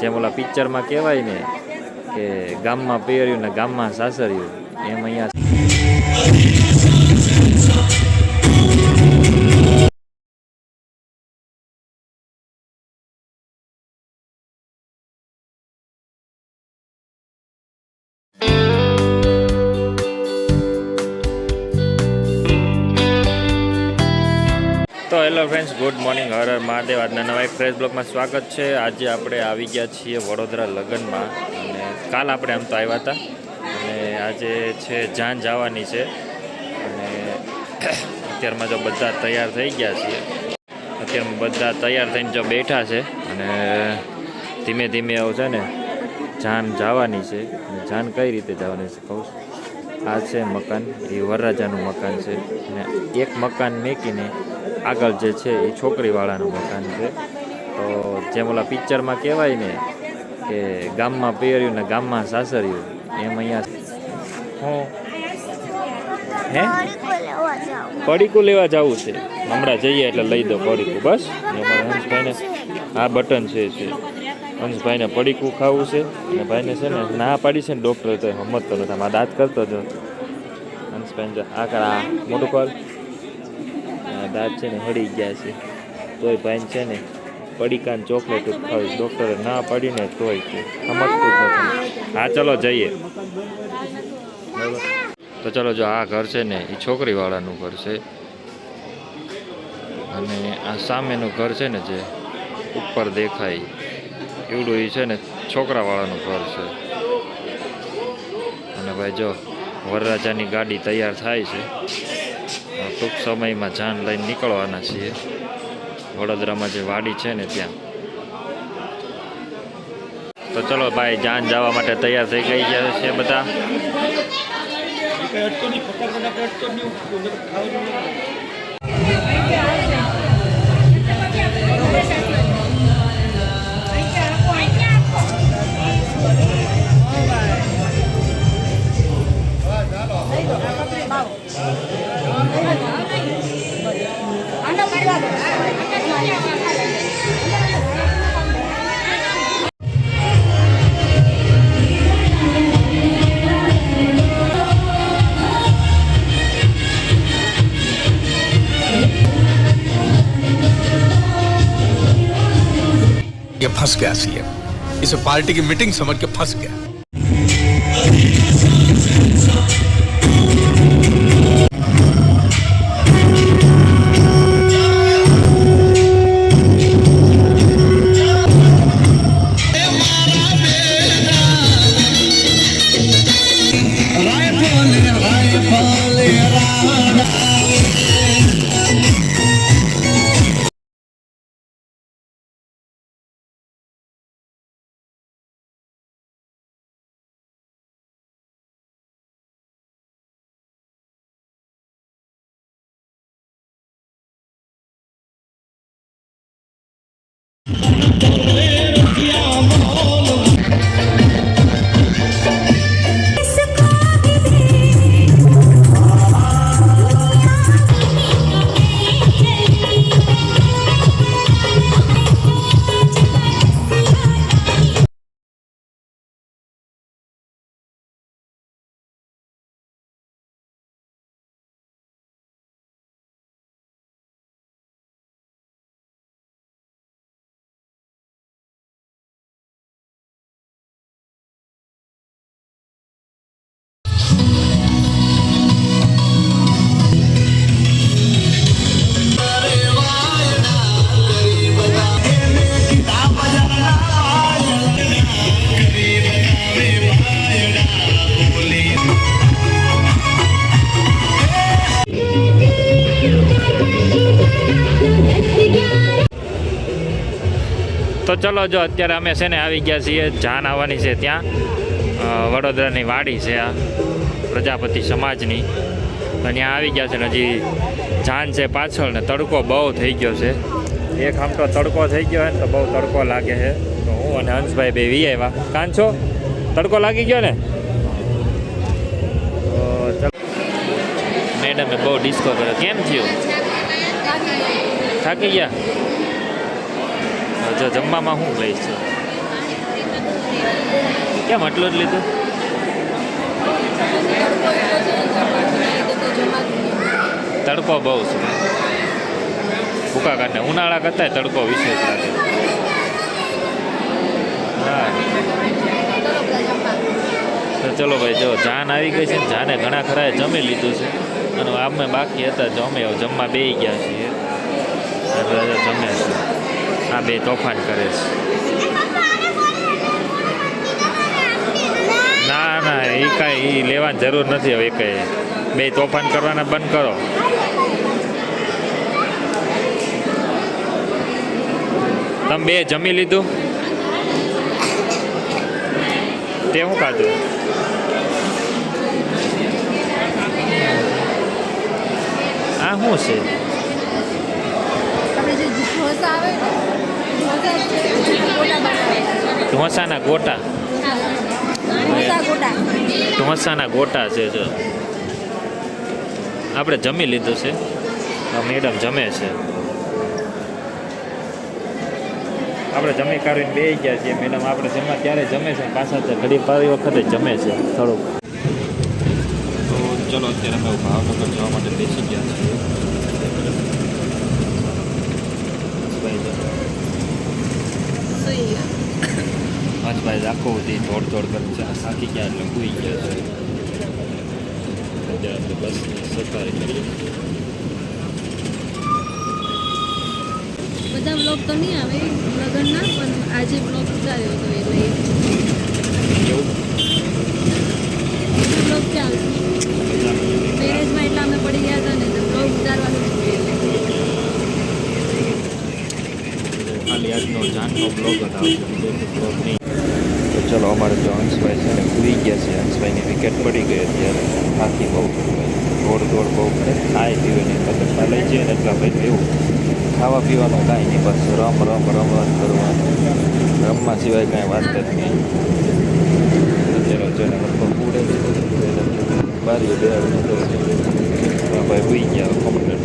જેમ ઓલા પિક્ચરમાં કહેવાય ને કે ગામમાં પિયર્યું ને ગામમાં સાસર્યું એમ અહીંયા hello friends, good morning, Har Har Mahadev. આજના નવા એક ફ્રેશ બ્લોગમાં સ્વાગત છે. આજે આપણે આવી ગયા છીએ વડોદરા લગ્નમાં અને કાલ આપણે આમ તો આવ્યા હતા. અને આજે છે જાન જવાની છે. અને અત્યારમાં જો બધા તૈયાર થઈ ગયા છીએ. અત્યારમાં બધા તૈયાર થઈને જો બેઠા છે અને ધીમે ધીમે આવું છે ને, જાન જવાની છે. જાન કઈ રીતે જવાની છે કહું આ છે મકાન, એ વરરાજાનું મકાન છે. અને એક મકાન મેકીને આગળ જે છે એ છોકરીવાળાનું મકાન છે. તો જેમ ઓલા પિક્ચરમાં કહેવાય ને કે ગામમાં પિયર્યું ને ગામમાં સાસર્યું, એમ અહીંયા હું હે? પડીકું લેવા જવું છે. હમણાં જઈએ એટલે લઈ દો પડીકું. બસ? અમારા હંસભાઈને આ બટન છે છે. હંસભાઈને પડીકું ખાવું છે. અને ભાઈને છે ને ના પાડી છે ને ડૉક્ટર તો હમત નથી. આમાં દાંત કરતો જો હંસભાઈ જો આ કરા મોટું કર. દાંત છે ને હળી ગયા છે. તોય ભાઈ છે ને પડીકાન ચોકલેટ ખાવી ડૉક્ટરે ના પાડીને તોય છે સમજતું નથી. હા, ચલો જઈએ. તો ચલો જો, આ ઘર છે ને એ છોકરીવાળાનું ઘર છે. અને આ સામેનું ઘર છે ને જે ઉપર દેખાય, એવડું એ છે ને છોકરાવાળાનું ઘર છે. અને ભાઈ જો વરરાજાની ગાડી તૈયાર થાય છે. ટૂંક સમયમાં જાન લઈને નીકળવાના છીએ. વડોદરામાં જે વાડી છે ને ત્યાં. તો ચલો ભાઈ, જાન જવા માટે તૈયાર થઈ ગઈ ગયા છે બધા. फंस गया सीएम। इसे पार्टी की मीटिंग समझ के फंस गया। Todo તો ચલો જો, અત્યારે અમે છે ને આવી ગયા છીએ, જાન આવવાની છે ત્યાં. વડોદરાની વાડી છે આ, પ્રજાપતિ સમાજની. ત્યાં આવી ગયા છે ને હજી જાન છે પાછળ ને તડકો બહુ થઈ ગયો છે. એક આમ તો તડકો થઈ ગયો હોય ને તો બહુ તડકો લાગે છે. તો હું અને હંસભાઈ બે વી આવ્યા કાન છો? તડકો લાગી ગયો ને? મેડમે બહુ ડિસ્કો કર્યો. કેમ થયું? થાકી ગયા? જો જમવામાં શું લઈશ કેમ આટલું જ લીધું? તડકો બહુ છે. ભૂકા કાઢને ઉનાળા કરતાં તડકો વિશેષ લાગે. હા. ચલો ભાઈ, જો જાન આવી ગઈ છે ને, જાને ઘણા ખરાએ જમી લીધું છે. અને અમે બાકી હતા જમે જમવા બેસી ગયા છીએ. એટલે જમ્યા જમે છે આ બે તોફાન કરે છે. ના ના એ કાંઈ એ લેવાની જરૂર નથી હવે કંઈ. બે તોફાન કરવાના બંધ કરો. તમે બે જમી લીધું? તે શું ખાધું? આ શું છે આપણે જે ઢોસા આવે ને ઢોસા છે ગોટા બનાવે ઢોસાના ગોટા. ઢોસા ગોટા ઢોસાના ગોટા છે, જો. આપણે જમી લીધું છે. મેડમ જમે છે. આપણે જમી કાઢીને બે ગયા છીએ. મેડમ, આપણે જમવા ત્યારે જમે છે? પાછા છે ઘડી પાડી વખતે જમે છે, થોડુંક. તો ચલો, અત્યારે અમે ભાવનગર જવા માટે બેસી ગયા છીએ ભાઈ જો સુઈ ગયા હર્ષભાઈ રાખો તે દોડ દોડ કરે થાકી ગયા એટલે ભૂઈ ગયા છે અત્યારે આપણે બસની સફારી કરીએ બધા બ્લોગ તો નહીં આવે લગ્નના પણ આજે બ્લોગ ઉતાર્યો હતો એટલે બ્લોગ ચાલશે મેરેજમાં એટલા અમે પડી ગયા હતા ને તો બ્લોગ ઉતારવાનું છે આજનો જાનનો બ્લોગ જ બીજો બ્લોગ નહીં. તો ચલો, અમારે જો હંસભાઈ છે ને ભૂઈ ગયા છે હંસભાઈની વિકેટ પડી ગઈ અત્યારે. થાકી બહુ દોડ દોડ બહુ કરે ખાય પીવે નહીં પતંગમાં લઈ જઈએ ને એટલા ભાઈ એવું. ખાવા પીવાનું કાંઈ નહીં, બસ રમ રમ રમ રમ કરવાનું. રમવા સિવાય કાંઈ વાત જ નહીં. ચલો ચલો પૂરે બારી બે ભાઈ ભૂઈ ગયા કમ્પ્લેટ